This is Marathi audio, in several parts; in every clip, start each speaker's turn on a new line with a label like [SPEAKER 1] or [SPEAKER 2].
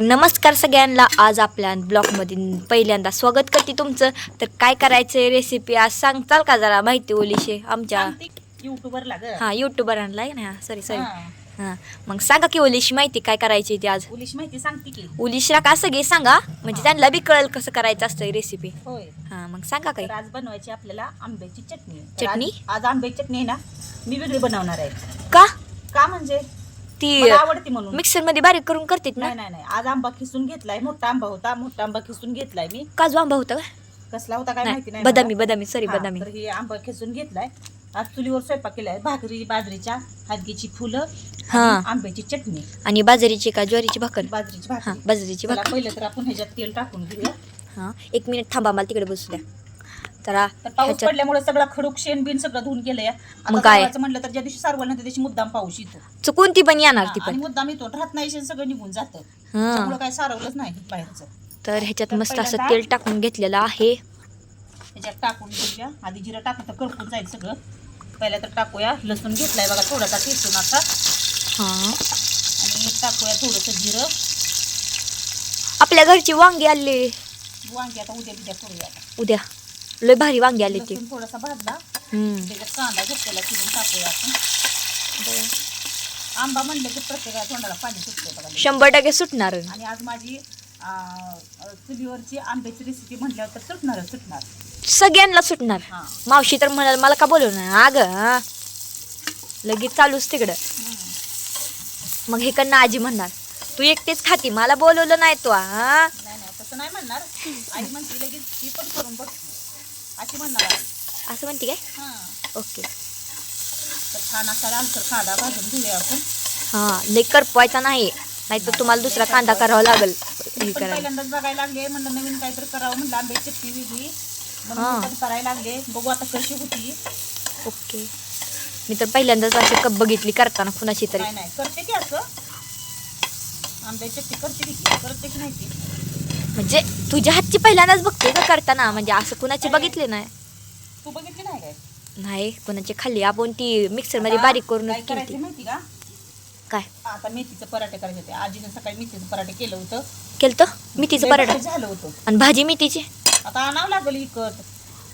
[SPEAKER 1] नमस्कार सगळ्यांना. आज आपल्या ब्लॉगमध्ये पहिल्यांदा स्वागत करते तुमचं. तर काय करायचं रेसिपी आज सांगताल का जरा माहिती ओलीशे आमच्या?
[SPEAKER 2] युट्यूबरला ग.
[SPEAKER 1] हां युट्यूबरांना आहे ना. सॉरी सॉरी
[SPEAKER 2] हा.
[SPEAKER 1] मग सांगा की ओलीशी माहिती काय करायची ती आज?
[SPEAKER 2] पोलीस माहिती सांगते की.
[SPEAKER 1] ओलीशला का सगळे सांगा. म्हणजे त्यांना बी कळेल कसं करायचं असतं रेसिपी हां मग सांगा काय
[SPEAKER 2] आज बनवायची आपल्याला आंब्याची चटणी.
[SPEAKER 1] चटणी?
[SPEAKER 2] आज- आंब्याची चटणी आहे ना मी वेगळी बनवणार आहे.
[SPEAKER 1] का?
[SPEAKER 2] का म्हणजे?
[SPEAKER 1] ती
[SPEAKER 2] मला आवडती म्हणून.
[SPEAKER 1] मिक्सरमध्ये बारीक करून करतात ना.
[SPEAKER 2] नाही नाही नाही. आज आंबा खिसून घेतलाय मोठा आंबा होता. मोठा आंबा खिसून घेतलाय मी.
[SPEAKER 1] काजू आंबा होता का?
[SPEAKER 2] कसला होता काय माहिती
[SPEAKER 1] नाही बदामी
[SPEAKER 2] मला.
[SPEAKER 1] बदामी सॉरी
[SPEAKER 2] हा,
[SPEAKER 1] बदामी.
[SPEAKER 2] तर हे आंबा खिसून घेतलाय. आज चुलीवर स्वयंपाक केलाय. भाकरी बाजरीच्या हादगीची फुलं
[SPEAKER 1] हा.
[SPEAKER 2] आणि आंब्याची चटणी.
[SPEAKER 1] आणि बाजरीची का ज्वारीची भाकर?
[SPEAKER 2] बाजरीची
[SPEAKER 1] हां
[SPEAKER 2] भाकरी
[SPEAKER 1] बाजरीची
[SPEAKER 2] चला,
[SPEAKER 1] भाकर.
[SPEAKER 2] पहिलं तर आपण ह्याच्यात तेल टाकून घेऊया.
[SPEAKER 1] हां एक मिनिट थांबा मला तिकडे बसू द्या. तर
[SPEAKER 2] तर पाऊस
[SPEAKER 1] ह्याच्यात
[SPEAKER 2] पडल्यामुळे सगळं खडूक शेण बिन सगळं धुवून गेलंय
[SPEAKER 1] मग काय?
[SPEAKER 2] म्हणलं तर ज्या दिवशी सारवलं ना त्या दिवशी मुद्दाम पाऊस येतो.
[SPEAKER 1] चुकून ती पण येणार ती
[SPEAKER 2] आणि
[SPEAKER 1] पण.
[SPEAKER 2] मुद्दाम येतो. राहत नाही शेण सगळं निघून जातं.
[SPEAKER 1] हां.
[SPEAKER 2] काय सारवलंच नाही बाहेरचं.
[SPEAKER 1] तर ह्याच्यात
[SPEAKER 2] तर
[SPEAKER 1] मस्त असं
[SPEAKER 2] पहिल्यांदा-
[SPEAKER 1] तेल टाकून घेतलेलं आहे.
[SPEAKER 2] त्याच्यात टाकून घेऊया. आधी जिरं टाकून तर करपून जाईल सगळं. पहिल्या तर टाकूया. लसूण घेतलाय बघा थोडासा ठेचून असा
[SPEAKER 1] हां.
[SPEAKER 2] आणि टाकूया थोडंसं जिरं.
[SPEAKER 1] आपल्या घरची वांगी आली.
[SPEAKER 2] वांगी आता उद्या बिद्या करूया आता.
[SPEAKER 1] उद्या. लय भारी वांगी आली ती.
[SPEAKER 2] लसूण थोडासा भाजला.
[SPEAKER 1] हम्म.
[SPEAKER 2] त्याच्यात कांदा घेतलेला चिरून टाकूया आपण. आंबा म्हणलं की प्रत्येकाच्या तोंडाला पाणी सुटते बघा लगेच.
[SPEAKER 1] शंभर टक्के सुटणार.
[SPEAKER 2] आणि आज माझी अं, चुलीवरची आंब्याची रेसिपी म्हटल्यावर तर सुटणारच सुटणार.
[SPEAKER 1] सगळ्यांना सुटणार.
[SPEAKER 2] हा.
[SPEAKER 1] मावशी तर म्हणाल मला का बोलू ना अग लगेच चालूच तिकडं. मग हे कडनं आजी म्हणणार तू एकटीच खाती मला बोलवलं नाही तू हा.
[SPEAKER 2] नाही तसं नाही म्हणणार. आई म्हणते लगेच ती पण करून बघते अशी म्हणणार.
[SPEAKER 1] असं म्हणते काय?
[SPEAKER 2] हा.
[SPEAKER 1] ओके.
[SPEAKER 2] तर छान असा लालसर कांदा भाजून घेऊया आपण.
[SPEAKER 1] हा लय करपवायचा नाही. नाही तर तुम्हाला दुसरा कांदा करावा लागेल. हे
[SPEAKER 2] मी पण
[SPEAKER 1] करायला.
[SPEAKER 2] पहिल्यांदाच बघायला लागले म्हणलं नवीन काहीतरी करावं म्हणलं आंब्याची चटणी वेगळी. म्हणून
[SPEAKER 1] हा.
[SPEAKER 2] मी पण करायला लागले. बघू आता कशी होती.
[SPEAKER 1] ओके. मी तर पहिल्यांदाच अशी कप बघितली करताना कुणाची तरी.
[SPEAKER 2] नाही नाही करते की असं? आंब्याची चटणी करते की? करते की नाही ती?
[SPEAKER 1] म्हणजे तुझ्या हातची पहिल्यांदाच बघते का करताना? म्हणजे असं कुणाची बघितली नाही.
[SPEAKER 2] तू बघितली नाही काय?
[SPEAKER 1] नाही कुणाची खाल्ली. आपण ती
[SPEAKER 2] मिक्सरमध्ये
[SPEAKER 1] बारीक करून
[SPEAKER 2] काय करायचं
[SPEAKER 1] केली
[SPEAKER 2] माहिती का?
[SPEAKER 1] काय?
[SPEAKER 2] आता मेथीचं पराठे करायचे होते. आजीने सकाळी मेथीचं पराठे केलं होतं.
[SPEAKER 1] केलं तर मेथीचं पराठा.
[SPEAKER 2] झालं होतं.
[SPEAKER 1] आणि भाजी मेथीची?
[SPEAKER 2] आता आणावं लागेल विकत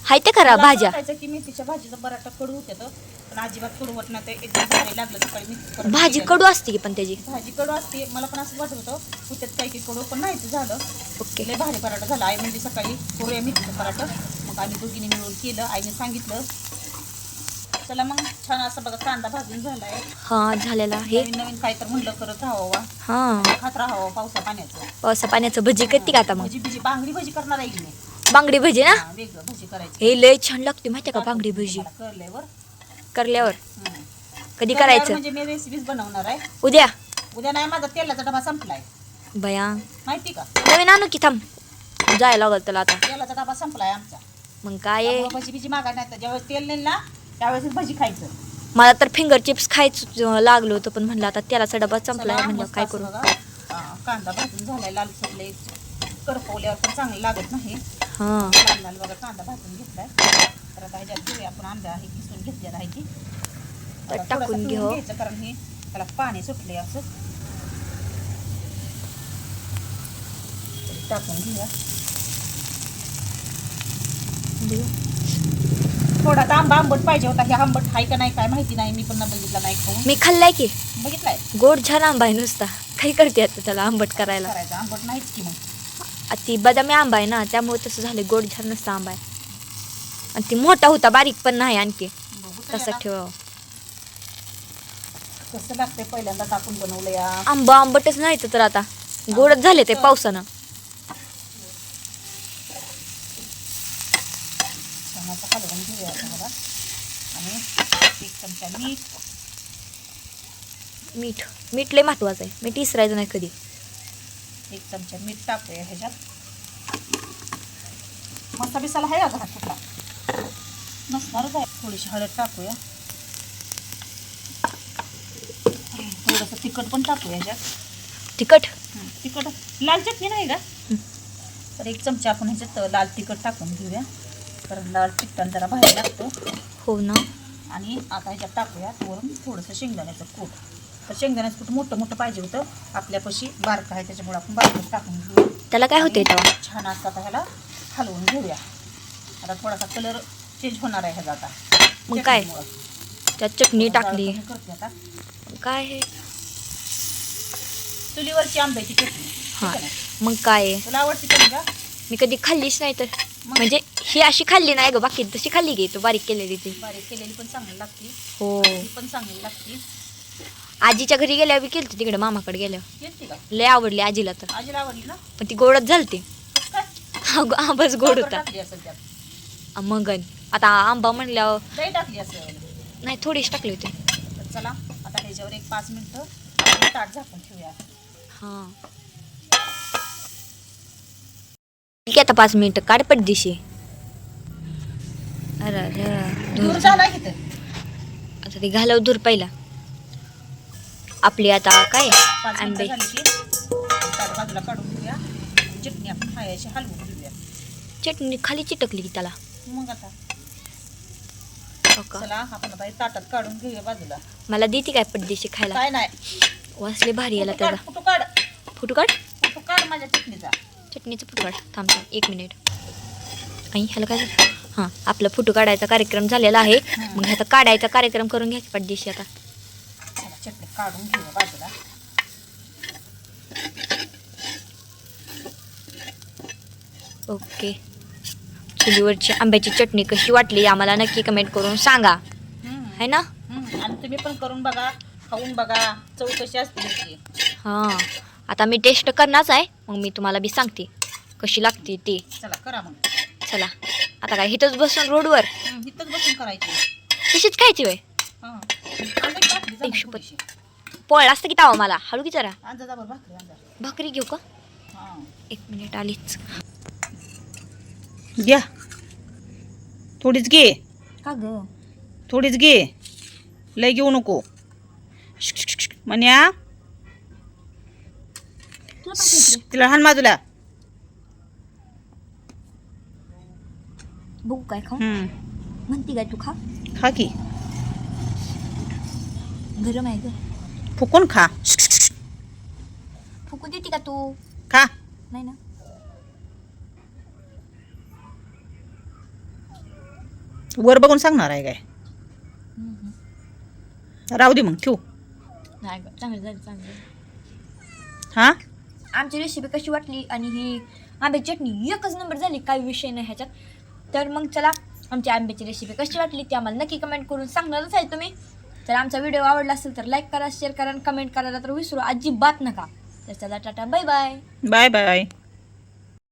[SPEAKER 1] हाय ते करा
[SPEAKER 2] मला
[SPEAKER 1] भाज्या.
[SPEAKER 2] की मेथीच्या भाजीचा पराठा कडू होते तर पण अजिबात नाही ते एकदम भारी लागलं सकाळी
[SPEAKER 1] भाजी
[SPEAKER 2] केलं.
[SPEAKER 1] कडू असते की पण त्याची?
[SPEAKER 2] भाजी कडू असते मला पण असं वाटत होतं काही काही कडू पण नाही ते झालं.
[SPEAKER 1] ओके.
[SPEAKER 2] लय भारी पराठा झाला. आई म्हणजे सकाळी करूया मेथीचं पराठा. मग आम्ही दोघींनी मिळून केलं. आईने सांगितलं चला मग छान असं बघा कांदा भाजून झालाय.
[SPEAKER 1] हा झालेला आहे.
[SPEAKER 2] नवीन नवीन काय तर म्हणलं करत राहावं.
[SPEAKER 1] हा.
[SPEAKER 2] खात राहावं पावसा पाण्याचं.
[SPEAKER 1] पावसा पाण्याचं भजी करते का आता मग?
[SPEAKER 2] भजी बिजी बांगडी भजी करणार आहे की नाही?
[SPEAKER 1] बांगडी भजी ना?
[SPEAKER 2] हा, वेगळं भजी करायची.
[SPEAKER 1] हे लय छान लागते माहिती का बांगडी भजी?
[SPEAKER 2] मला
[SPEAKER 1] करल्यावर?
[SPEAKER 2] हम्म.
[SPEAKER 1] कधी
[SPEAKER 2] कळल्यावर
[SPEAKER 1] करायचं?
[SPEAKER 2] म्हणजे मी रेसिपीज बनवणार आहे.
[SPEAKER 1] उद्या?
[SPEAKER 2] उद्या नाही माझा तेलाचा डबा संपलाय.
[SPEAKER 1] बया.
[SPEAKER 2] माहिती का?
[SPEAKER 1] नवीन आणू की थांब. जायला लागल त्याला आता.
[SPEAKER 2] तेलाचा डबा संपलाय आमचा.
[SPEAKER 1] मग काय? आहे?
[SPEAKER 2] त्यामुळं भजी बिजी मागाय नाही. तर ज्यावेळेस तेल नेल ना त्यावेळेस भजी खायचं.
[SPEAKER 1] मला तर फिंगर चिप्स खायचं लागलो होतं पण म्हणलं आता त्याला डबा संपलाय.
[SPEAKER 2] चला,
[SPEAKER 1] म्हणलं
[SPEAKER 2] मस्त
[SPEAKER 1] काय
[SPEAKER 2] असं
[SPEAKER 1] करू?
[SPEAKER 2] बघा. हा, कांदा भाजून झालाय लाल सगळे. करपवल्यावर पण चांगलं लागत नाही.
[SPEAKER 1] हा.
[SPEAKER 2] बघा कांदा भाजून घेतलाय. तर आता ह्याच्यात घेऊया आपण आंबा आहे किसून घेतलेला आहे ती.
[SPEAKER 1] तर
[SPEAKER 2] आता
[SPEAKER 1] टाकून घेऊ.
[SPEAKER 2] पिळून घ्यायचं कारण हे त्याला पाणी सुटले असं. टाकून घेऊया. थोडा आंबा आंबट पाहिजे होता. हे आंबट आहे का नाही काय माहिती नाही. मी पण बघितला नाही खाऊन.
[SPEAKER 1] मी खाल्लाय की.
[SPEAKER 2] बघितलाय?
[SPEAKER 1] गोड छान आंबा आहे नुसता. काही करते आता त्याला आंबट करायला.
[SPEAKER 2] करायचं. आंबट नाहीच की मग.
[SPEAKER 1] ती बदामी आंबा आहे ना त्यामुळे तसं झालं गोड छान नसतं आंबा आहे. आणि ती मोठा होता बारीक पण नाही आणखी. तसं
[SPEAKER 2] याला
[SPEAKER 1] ठेव.
[SPEAKER 2] कसं लागतंय पहिल्यांदा टाकून बनवलं या?
[SPEAKER 1] आंबा आंबटच नाही तर आता. गोडच झाले ते पावसानं.
[SPEAKER 2] छान असं हलवून घेऊया आता मला आणि एक चमचा मीठ.
[SPEAKER 1] मीठ. मीठ लय महत्वाचं आहे. मीठ इसरायचं नाही कधी.
[SPEAKER 2] एक चमचा मीठ टाकूया ह्याच्यात. मसाला बिसाला आहे का कुठला नसणारच आहे. थोडीशी हळद टाकूया. थोडंसं तिखट पण टाकूया ह्याच्यात.
[SPEAKER 1] तिखट?
[SPEAKER 2] तिखट. लाल चटणी नाही का? तर एक चमचा आपण ह्याच्यात लाल तिखट टाकून घेऊया. कारण लाल तिखटानं जरा बाहेर लागतं.
[SPEAKER 1] हो ना.
[SPEAKER 2] आणि आता ह्याच्यात टाकूया. वरून थोडंसं शेंगदाण्याचं कूट. तर शेंगदाण्याचं कुठं मोठं मोठं पाहिजे होतं आपल्यापाशी बारकं आहे त्याच्यामुळे आपण बारकं टाकून घेऊ
[SPEAKER 1] त्याला काय तेव्हा?
[SPEAKER 2] छान असतं आता ह्याला हलवून घेऊया. आता थोडासा कलर चेंज होणार आहे ह्याचा आता.
[SPEAKER 1] मग काय? त्यात चटणी टाकली.
[SPEAKER 2] करते आता.
[SPEAKER 1] काय हे?
[SPEAKER 2] चुलीवरची आंब्याची चटणी.
[SPEAKER 1] हा.
[SPEAKER 2] ठीक आहे ना?
[SPEAKER 1] मग काय? आहे?
[SPEAKER 2] तुला आवडते का का
[SPEAKER 1] मी कधी खाल्लीच नाही तर? म्हणजे ही अशी खाल्ली नाही ग बाकी तशी खाल्ली गे तू बारीक केलेली ती.
[SPEAKER 2] बारीक केलेली पण चांगली लागते.
[SPEAKER 1] हो.
[SPEAKER 2] पण चांगली लागते.
[SPEAKER 1] आजीच्या घरी गेल्यावर बी केलती तिकडे मामाकडे गेल्यावर.
[SPEAKER 2] येते का?
[SPEAKER 1] लय आवडली आजीला तर.
[SPEAKER 2] आजीला आवडली ना?
[SPEAKER 1] पण ती गोडच झालती.
[SPEAKER 2] काय?
[SPEAKER 1] आंबाच गोड
[SPEAKER 2] साखर
[SPEAKER 1] होता.
[SPEAKER 2] टाकली असेल त्यात.
[SPEAKER 1] मगन आता आंबा म्हणल्यावर
[SPEAKER 2] दही टाकली असेल.
[SPEAKER 1] नाही थोडीच टाकली होती.
[SPEAKER 2] तर चला आता ह्याच्यावर एक पाच मिनिटं आपण ताट झाकून ठेवूया.
[SPEAKER 1] हा. ठीक आहे आता पाच मिनिटं. काढ पडदिशी अरे अरे
[SPEAKER 2] दूर
[SPEAKER 1] धूर
[SPEAKER 2] झाला की
[SPEAKER 1] आता ते घालव धूर पहिला. आपली आता काय? आंबे.
[SPEAKER 2] बाजूला काढून घेऊया. चटणी आपण खायची हलवून घेऊया.
[SPEAKER 1] चटणी खाली चिटकली की त्याला.
[SPEAKER 2] मग आता.
[SPEAKER 1] हो?
[SPEAKER 2] चला आपण आता हे ताटात काढून घेऊया बाजूला.
[SPEAKER 1] मला देते काय पडदिशी खायला?
[SPEAKER 2] काय नाही.
[SPEAKER 1] वासले भारी याला त्याचा
[SPEAKER 2] फोटो काढ.
[SPEAKER 1] फोटो काढ?
[SPEAKER 2] फोटो काढ माझ्या चटणीचा.
[SPEAKER 1] चटणीचा फोटो काढ. थांब थांब. एक मिनिट. आई ह्याला काय झालं? हां आपला फोटो काढायचा कार्यक्रम झालेला आहे. मग ह्याचा काढायचा कार्यक्रम करून घ्या की पडदिशी आता.
[SPEAKER 2] काढून घेऊया बाजूला.
[SPEAKER 1] ओके. चुलीवरची आंब्याची चटणी कशी वाटली आम्हाला नक्की कमेंट करून सांगा. है ना.
[SPEAKER 2] आणि तुम्ही पण करून बघा खाऊन बघा चव कशी असते
[SPEAKER 1] हां. आता मी टेस्ट करणारच आहे मग मी तुम्हाला बी सांगते कशी लागते ते.
[SPEAKER 2] चला करा मग.
[SPEAKER 1] चला. आता काय इथंच बसून रोडवर.
[SPEAKER 2] इथंच बसून करायची.
[SPEAKER 1] तशीच खायची वय पोळला असतं की तावा मला? हळू की जरा. भाकरी घेऊ का?
[SPEAKER 2] हा.
[SPEAKER 1] एक मिनिट आलीच.
[SPEAKER 2] घ्या थोडीच घे.
[SPEAKER 1] का ग?
[SPEAKER 2] थोडीच घे. लय घेऊ नको. म्हण्या तिला हान बाजूला.
[SPEAKER 1] बघू काय खाऊ.
[SPEAKER 2] हम्म.
[SPEAKER 1] म्हणती काय तू खा.
[SPEAKER 2] खा की.
[SPEAKER 1] गरम आहे ग.
[SPEAKER 2] फुकून खा.
[SPEAKER 1] फुकू देते का तू?
[SPEAKER 2] खा.
[SPEAKER 1] नाही ना.
[SPEAKER 2] वर बघून सांगणार आहे काय? राहू दे मग ठेवू.
[SPEAKER 1] नाही ग चांगलं झालं चांगलं
[SPEAKER 2] हा?
[SPEAKER 1] आमची रेसिपी कशी वाटली आणि ही आंब्याची चटणी एकच नंबर झाली काही विषय नाही ह्याच्यात. तर मग चला आमची आंब्याची रेसिपी कशी वाटली ती आम्हाला नक्की कमेंट करून सांगणारच आहे तुम्ही. तर आमचा व्हिडिओ आवडला असेल तर लाईक करा शेअर करा आणि कमेंट करायला तर विसरू. अजिबात नका. तर चला tata bye bye
[SPEAKER 2] bye bye